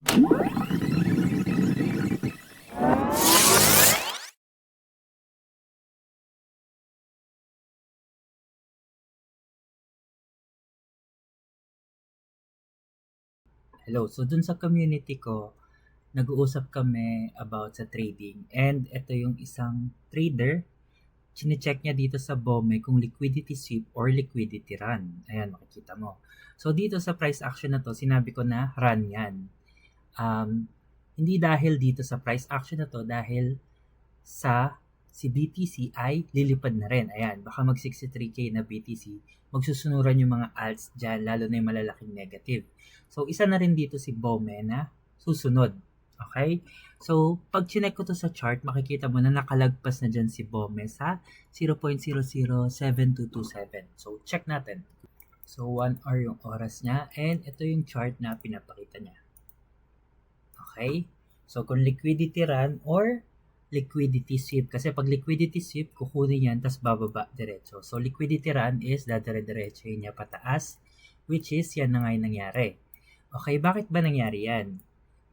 Hello. So, dun sa community ko, nag-uusap kami about sa trading. And ito yung isang trader, chine-check niya dito sa BOME kung liquidity sweep or liquidity run. Ayan, makikita mo. So, dito sa price action na to, sinabi ko na run yan. Um, hindi dahil dito sa price action na to, dahil sa si BTC ay lilipad na rin. Ayan, baka mag 63k na BTC, magsusunuran yung mga alts dyan, lalo na yung malalaking negative. So, isa na rin dito si BOME na susunod. Okay? So, pag chinek ko to sa chart, makikita mo na nakalagpas na dyan si BOME sa 0.007227. So, check natin. So, 1 hour yung oras niya and ito yung chart na pinapakita niya. Okay? So, kung liquidity run or liquidity sweep. Kasi pag liquidity sweep, kukunin yan, tas bababa diretso. So, liquidity run is dadire-diretso yun niya pataas, which is yan na nga yung nangyari. Okay, bakit ba nangyari yan?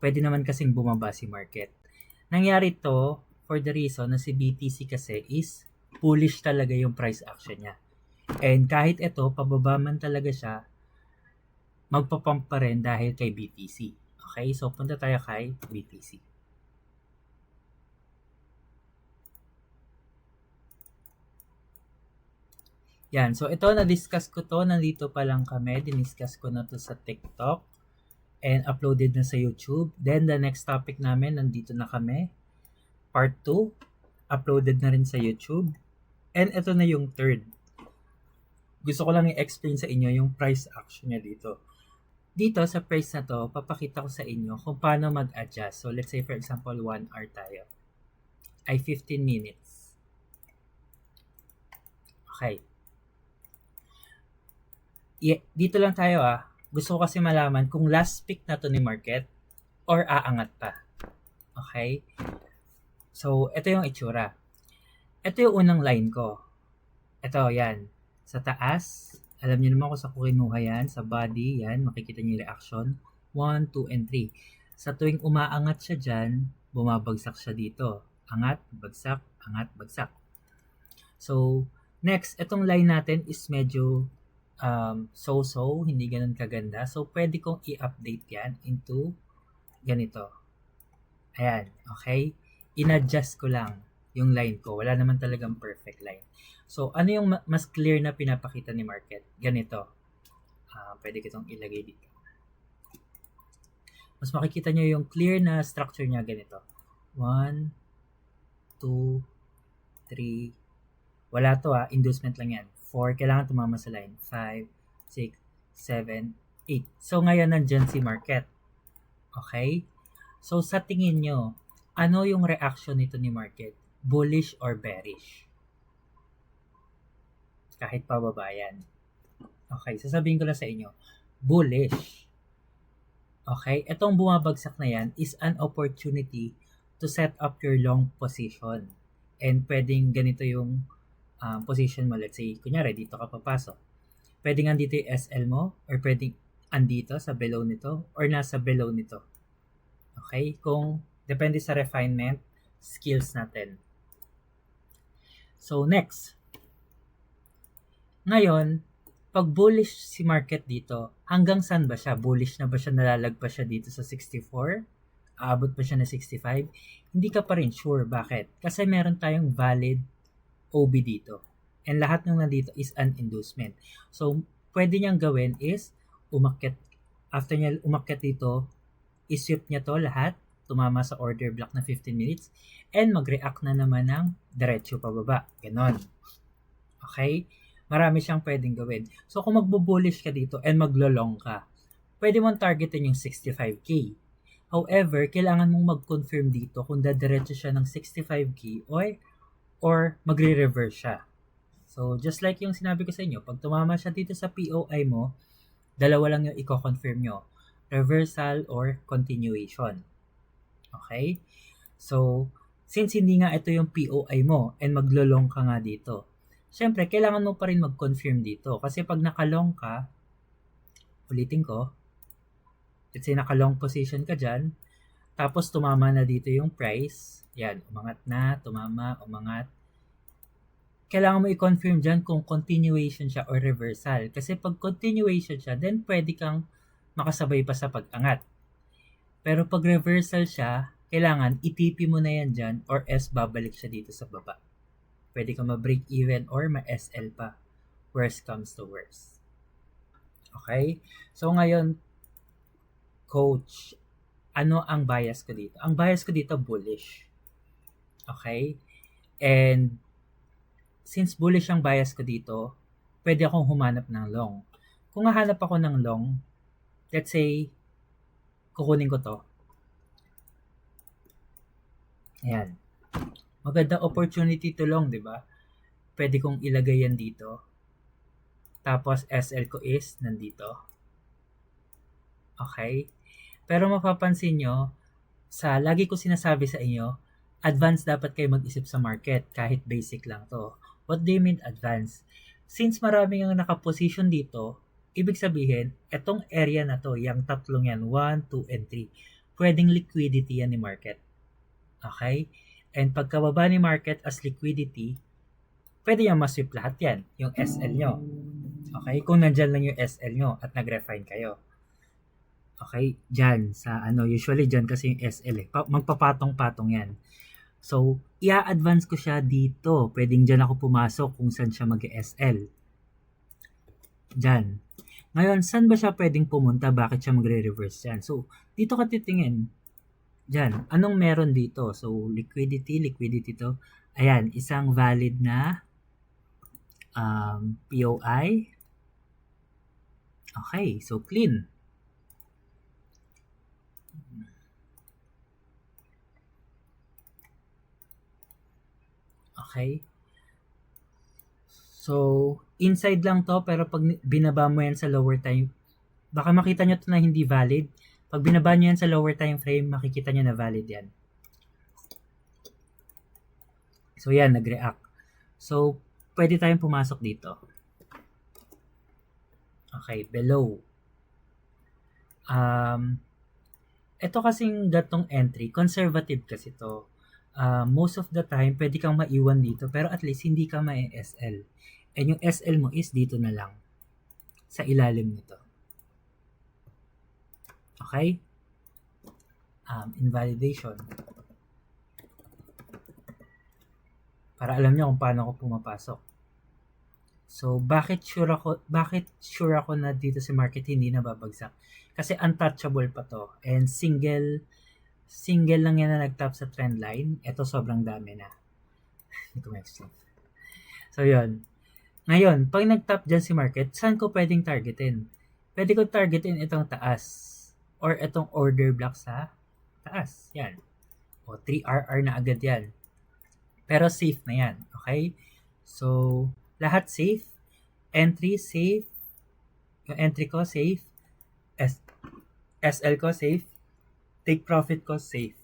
Pwede naman kasing bumaba si market. Nangyari to for the reason na si BTC kasi is bullish talaga yung price action niya. And kahit ito, pababa man talaga siya, magpapump pa rin dahil kay BTC. Okay, so punta tayo kay BTC. Yan. So, ito, na-discuss ko to. Nandito pa lang kami. Diniscuss ko na to sa TikTok. And uploaded na sa YouTube. Then, the next topic namin, nandito na kami. Part 2. Uploaded na rin sa YouTube. And ito na yung third. Gusto ko lang i-explain sa inyo yung price action niya dito. Dito, sa price na to, papakita ko sa inyo kung paano mag-adjust. So, let's say, for example, 1 hour tayo. Ay 15 minutes. Okay yeah, dito lang tayo ah. Gusto ko kasi malaman kung last pick na to ni market or aangat pa. Okay? So, ito yung itsura. Ito yung unang line ko. Ito, yan. Sa taas, alam niyo naman kung sa kinuha yan. Sa body, yan. Makikita niyo yung reaction. 1, 2, and 3. Sa tuwing umaangat siya dyan, bumabagsak siya dito. Angat, bagsak, angat, bagsak. So, next, itong line natin is medyo um, so-so, hindi ganun kaganda. So, pwede kong i-update yan into ganito. Ayan, okay? In-adjust ko lang yung line ko. Wala naman talagang perfect line. So, ano yung mas clear na pinapakita ni market? Ganito. Uh, pwede ko itong ilagay dito. Mas makikita nyo yung clear na structure niya ganito. 1, 2, 3, wala to ah, inducement lang yan. 4, kailangan tumama sa line. 5, 6, 7, 8. So, ngayon nandyan si market. Okay? So, sa tingin nyo, ano yung reaction nito ni market? Bullish or bearish? Kahit pababa yan. Okay, sasabihin ko lang sa inyo, bullish. Okay, itong bumabagsak na yan is an opportunity to set up your long position. And pwedeng ganito yung um, position mo, let's say, kunyari, dito ka papasok. Pwede nga dito yung SL mo, or pwedeng andito sa below nito, or nasa below nito. Okay? Kung, depende sa refinement, skills natin. So, next. Ngayon, pag bullish si market dito, hanggang saan ba siya? Bullish na ba siya? Nalalagpas siya dito sa 64? Aabot ba siya na 65? Hindi ka pa rin sure. Bakit? Kasi meron tayong valid OB dito. And lahat ng nandito is an inducement. So, pwede niyang gawin is umakyat, after niya umakyat dito, isweep niya to lahat, tumama sa order block na 15 minutes, and mag-react na naman ng diretso pababa. Ganon. Okay? Marami siyang pwedeng gawin. So, kung magbo-bullish ka dito and maglo-long ka, pwede mong targetin yung 65K. However, kailangan mong mag-confirm dito kung dadiretso siya ng 65K or or magre-reverse siya. So, just like yung sinabi ko sa inyo, pag tumama siya dito sa POI mo, dalawa lang yung i-confirm nyo. Reversal or continuation. Okay? So, since hindi nga ito yung POI mo and maglolong ka nga dito, syempre, kailangan mo pa rin mag-confirm dito. Kasi pag nakalong ka, ulitin ko, let's say naka-long position ka dyan, tapos tumama na dito yung price, yan, umangat na, tumama, umangat, kailangan mo i-confirm dyan kung continuation siya or reversal. Kasi pag continuation siya, then pwede kang makasabay pa sa pag-angat. Pero pag reversal siya, kailangan itipi mo na yan dyan or S babalik siya dito sa baba. Pwede ka ma-break even or ma-SL pa. Worst comes to worst. Okay? So ngayon, coach, ano ang bias ko dito? Ang bias ko dito, bullish. Okay? And since bullish ang bias ko dito, pwede akong humanap ng long. Kung hahanap ako ng long, let's say, kukunin ko to. Ayan. Maganda opportunity to long, di ba? Pwede kong ilagay yan dito. Tapos SL ko is nandito. Okay? Pero mapapansin nyo, sa lagi ko sinasabi sa inyo, advance dapat kayo mag-isip sa market kahit basic lang to. What do you mean advance? Since marami ang nakaposition dito, ibig sabihin, etong area na to, yung tatlong yan, 1, 2, and 3, pwedeng liquidity yan ni market. Okay? And pagkababa ni market as liquidity, pwede yan masweep lahat yan, yung SL nyo. Okay? Kung nandyan lang yung SL nyo at nag-refine kayo. Okay? Dyan, sa ano, usually dyan kasi yung SL eh. Pa- magpapatong-patong yan. So, i-advance ko siya dito. Pwedeng dyan ako pumasok kung saan siya mag-SL. Dyan. Ngayon, saan ba siya pwedeng pumunta? Bakit siya magre-reverse dyan? So, dito ka titingin. Dyan. Anong meron dito? So, liquidity, liquidity to. Ayan, isang valid na um, POI. Okay, so clean. Okay? So, inside lang to, pero pag binaba mo yan sa lower time, baka makita nyo to na hindi valid. Pag binaba nyo yan sa lower time frame, makikita nyo na valid yan. So, yan, nag-react. So, pwede tayong pumasok dito. Okay, below. Um, ito kasing gatong entry, conservative kasi to uh, most of the time, pwede kang maiwan dito, pero at least hindi ka ma-SL. And yung SL mo is dito na lang, sa ilalim nito. Okay? Um, invalidation. Para alam niyo kung paano ako pumapasok. So, bakit sure ako, bakit sure ako na dito sa market hindi nababagsak? Kasi untouchable pa to. And single, single lang yan na nag-top sa trend line. Ito sobrang dami na. Hindi ko. So, yun. Ngayon, pag nag-top dyan si market, saan ko pwedeng targetin? Pwede ko targetin itong taas or itong order block sa taas. Yan. O 3RR na agad yan. Pero safe na yan. Okay? So, lahat safe. Entry safe. Yung entry ko safe. S SL ko safe take profit ko safe.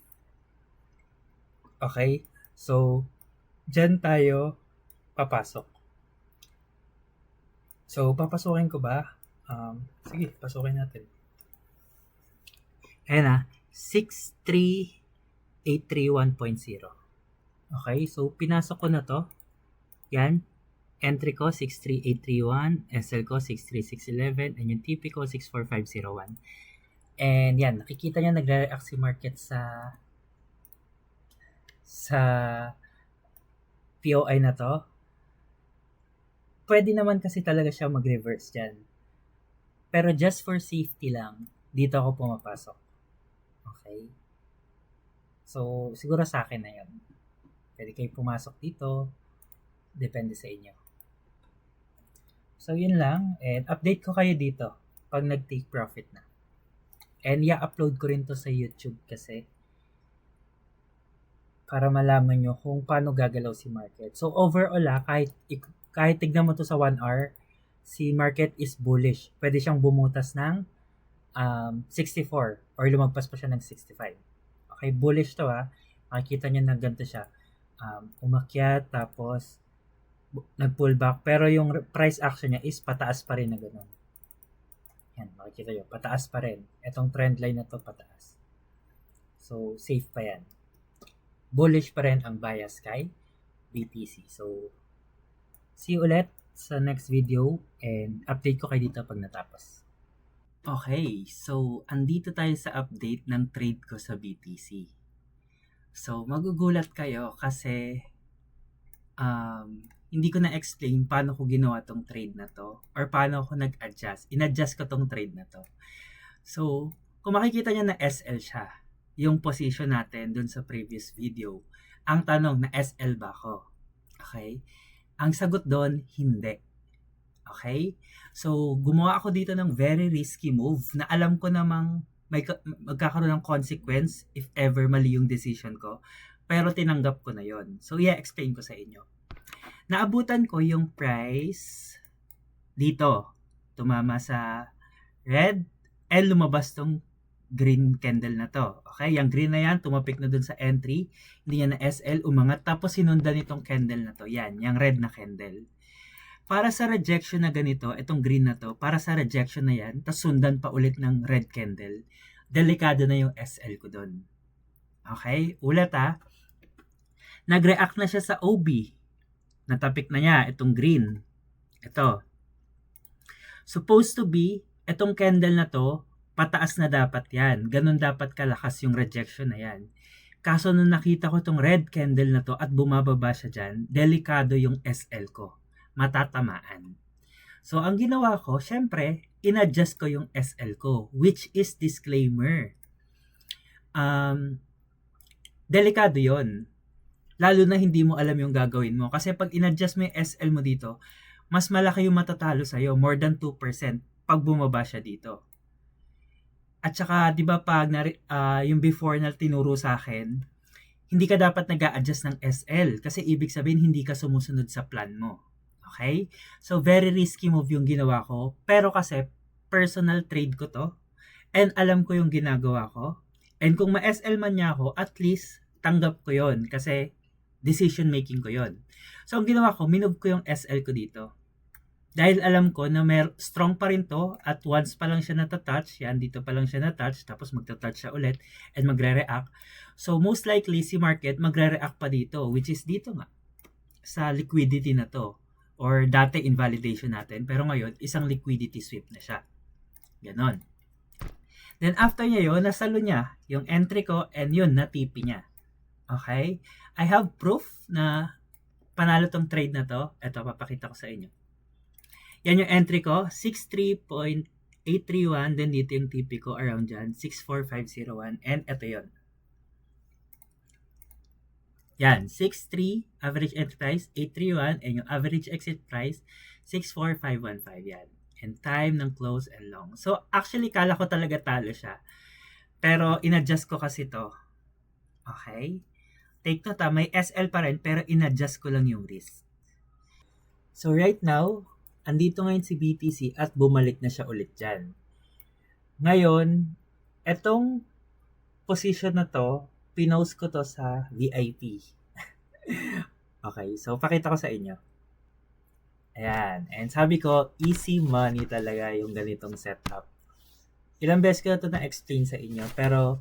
Okay? So, dyan tayo papasok. So, papasukin ko ba? Um, sige, pasukin natin. Ayan na, 63831.0. Okay, so pinasok ko na to. Yan, entry ko 63831, SL ko 63611, and yung TP ko 64501. And yan, nakikita niya nagre-react si market sa sa POI na to. Pwede naman kasi talaga siya mag-reverse dyan. Pero just for safety lang, dito ako pumapasok. Okay? So, siguro sa akin na yun. Pwede kayo pumasok dito. Depende sa inyo. So, yun lang. And update ko kayo dito pag nag-take profit na. And i-upload ko rin to sa YouTube kasi para malaman nyo kung paano gagalaw si market. So overall ah, kahit, kahit tignan mo to sa 1 hour, si market is bullish. Pwede siyang bumutas ng um, 64 or lumagpas pa siya ng 65. Okay, bullish to ah. Makikita nyo na ganito siya. Um, umakyat tapos nag-pull back pero yung price action niya is pataas pa rin na ganun. Yan, makikita nyo, pataas pa rin. Itong trend line na to pataas. So, safe pa yan. Bullish pa rin ang bias kay BTC. So, see you ulit sa next video and update ko kayo dito pag natapos. Okay, so andito tayo sa update ng trade ko sa BTC. So, magugulat kayo kasi um, hindi ko na-explain paano ko ginawa tong trade na to or paano ako nag-adjust. In-adjust ko tong trade na to. So, kung makikita nyo na SL siya, yung position natin dun sa previous video, ang tanong na SL ba ako? Okay? Ang sagot doon, hindi. Okay? So, gumawa ako dito ng very risky move na alam ko namang may magkakaroon ng consequence if ever mali yung decision ko. Pero tinanggap ko na yon. So, yeah, explain ko sa inyo. Naabutan ko yung price dito. Tumama sa red and lumabas tong green candle na to. Okay, yung green na yan, tumapik na dun sa entry. Hindi niya na SL, umangat. Tapos sinundan itong candle na to. Yan, yung red na candle para sa rejection na ganito, itong green na to, para sa rejection na yan, tapos sundan pa ulit ng red candle, delikado na yung SL ko doon. Okay? Ulat ha. Nag-react na siya sa OB. Natapik na niya itong green. Ito. Supposed to be, itong candle na to, pataas na dapat yan. Ganon dapat kalakas yung rejection na yan. Kaso nung nakita ko itong red candle na to at bumababa siya dyan, delikado yung SL ko matatamaan. So, ang ginawa ko, syempre, in-adjust ko yung SL ko, which is disclaimer. Um, delikado yon Lalo na hindi mo alam yung gagawin mo. Kasi pag in-adjust mo yung SL mo dito, mas malaki yung matatalo sa'yo, more than 2% pag bumaba siya dito. At saka, di ba pag uh, yung before na tinuro sa akin, hindi ka dapat nag adjust ng SL kasi ibig sabihin hindi ka sumusunod sa plan mo. Okay? So, very risky move yung ginawa ko. Pero kasi, personal trade ko to. And alam ko yung ginagawa ko. And kung ma-SL man niya ako, at least, tanggap ko yon Kasi, decision making ko yon So, ang ginawa ko, minove ko yung SL ko dito. Dahil alam ko na may strong pa rin to at once pa lang siya natatouch, yan, dito pa lang siya natouch, tapos magta-touch siya ulit and magre-react. So, most likely, si market magre-react pa dito, which is dito nga, sa liquidity na to or dati invalidation natin, pero ngayon, isang liquidity sweep na siya. Ganon. Then after niya yun, nasalo niya yung entry ko and yun, na TP niya. Okay? I have proof na panalo tong trade na to. Ito, papakita ko sa inyo. Yan yung entry ko, 63.831. Then dito yung TP ko around dyan, 64501. And ito yon yan, 6.3 average entry price, 831, and yung average exit price, 64515 yan. And time ng close and long. So, actually, kala ko talaga talo siya. Pero, inadjust ko kasi to. Okay? Take note ha, may SL pa rin, pero inadjust ko lang yung risk. So, right now, andito ngayon si BTC at bumalik na siya ulit dyan. Ngayon, etong position na to, pinost ko to sa VIP. okay, so pakita ko sa inyo. Ayan. And sabi ko, easy money talaga yung ganitong setup. Ilang beses ko na ito na-explain sa inyo, pero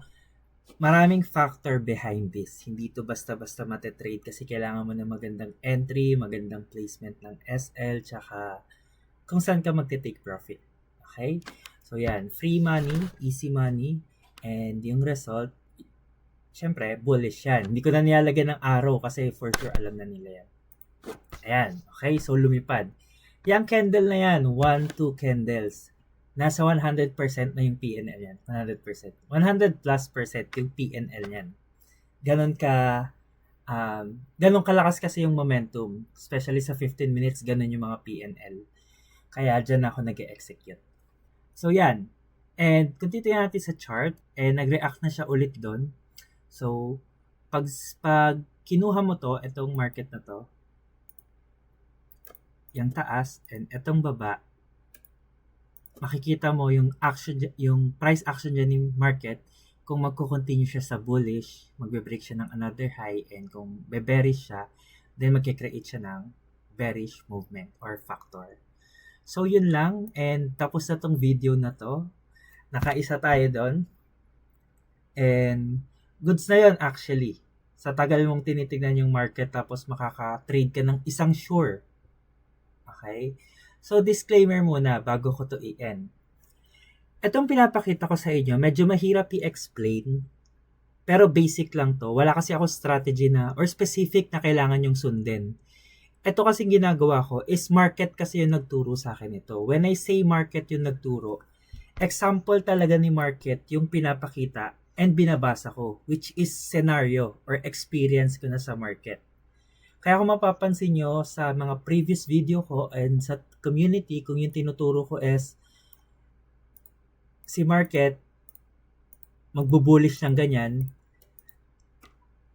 maraming factor behind this. Hindi to basta-basta matetrade kasi kailangan mo ng magandang entry, magandang placement ng SL, tsaka kung saan ka magte-take profit. Okay? So yan, free money, easy money, and yung result, syempre, bullish yan. Hindi ko na nilalagyan ng arrow kasi for sure alam na nila yan. Ayan. Okay, so lumipad. Yung candle na yan, 1, 2 candles. Nasa 100% na yung PNL yan. 100%. 100 plus percent yung PNL yan. Ganon ka, um, ganon kalakas kasi yung momentum. Especially sa 15 minutes, ganon yung mga PNL. Kaya dyan ako nag execute So yan. And kung titignan natin sa chart, eh, nag-react na siya ulit doon So, pag, pag kinuha mo to, itong market na to, yung taas and itong baba, makikita mo yung action yung price action dyan ng market kung magko-continue siya sa bullish, magbe-break siya ng another high and kung be-bearish siya, then magke-create siya ng bearish movement or factor. So, yun lang. And tapos na tong video na to. Nakaisa tayo doon. And goods na yun actually. Sa tagal mong tinitignan yung market tapos makaka-trade ka ng isang sure. Okay? So, disclaimer muna bago ko to i-end. Itong pinapakita ko sa inyo, medyo mahirap i-explain. Pero basic lang to. Wala kasi ako strategy na or specific na kailangan yung sundin. Ito kasi ginagawa ko is market kasi yung nagturo sa akin ito. When I say market yung nagturo, example talaga ni market yung pinapakita and binabasa ko, which is scenario or experience ko na sa market. Kaya kung mapapansin nyo sa mga previous video ko and sa community, kung yung tinuturo ko is si market, magbubulish ng ganyan,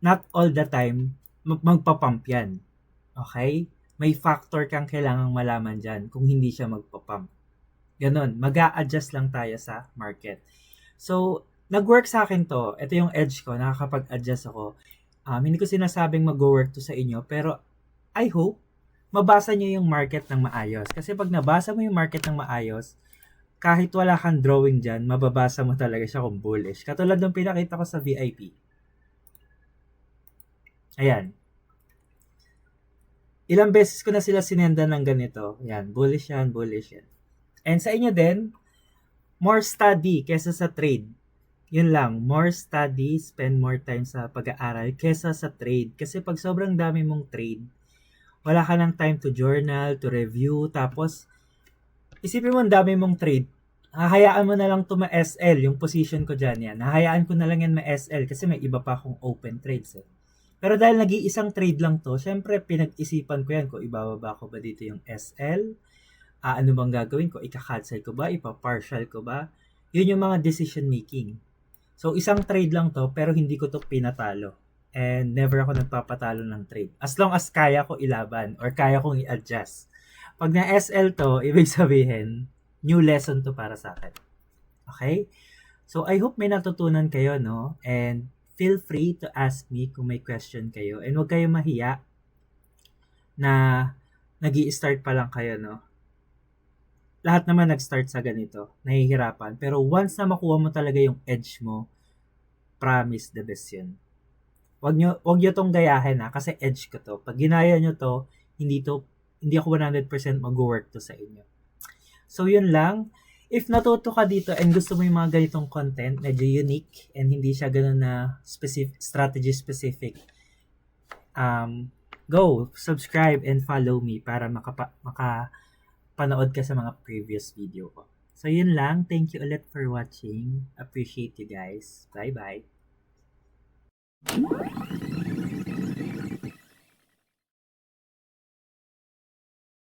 not all the time, magpapump yan. Okay? May factor kang kailangang malaman dyan kung hindi siya magpapump. Ganon, mag adjust lang tayo sa market. So, nag-work sa akin to. Ito yung edge ko, nakakapag-adjust ako. Um, hindi ko sinasabing mag-work to sa inyo, pero I hope mabasa nyo yung market ng maayos. Kasi pag nabasa mo yung market ng maayos, kahit wala kang drawing dyan, mababasa mo talaga siya kung bullish. Katulad ng pinakita ko sa VIP. Ayan. Ilang beses ko na sila sinenda ng ganito. Ayan, bullish yan, bullish yan. And sa inyo din, more study kesa sa trade. Yun lang, more study, spend more time sa pag-aaral kesa sa trade. Kasi pag sobrang dami mong trade, wala ka ng time to journal, to review, tapos isipin mo ang dami mong trade. Hahayaan mo na lang to ma-SL, yung position ko dyan yan. Hahayaan ko na lang yan ma-SL kasi may iba pa akong open trades eh. Pero dahil nag-iisang trade lang to, syempre pinag-isipan ko yan kung ibababa ko ba dito yung SL, uh, ano bang gagawin ko, ika-cancel ko ba, ipa-partial ko ba, yun yung mga decision making. So isang trade lang to pero hindi ko to pinatalo and never ako nagpapatalo ng trade. As long as kaya ko ilaban or kaya kong i-adjust. Pag na SL to, ibig sabihin, new lesson to para sa akin. Okay? So, I hope may natutunan kayo, no? And feel free to ask me kung may question kayo. And huwag kayong mahiya na nag start pa lang kayo, no? Lahat naman nag-start sa ganito, nahihirapan. Pero once na makuha mo talaga yung edge mo, promise the best yun. Wag nyo, wag nyo tong gayahin ha, kasi edge ko to. Pag ginaya nyo to, hindi to, hindi ako 100% mag-work to sa inyo. So, yun lang. If natuto ka dito and gusto mo yung mga ganitong content, medyo unique and hindi siya ganun na specific, strategy specific, um, go, subscribe and follow me para makapa, panood ka sa mga previous video ko. So, yun lang. Thank you ulit for watching. Appreciate you guys. Bye-bye.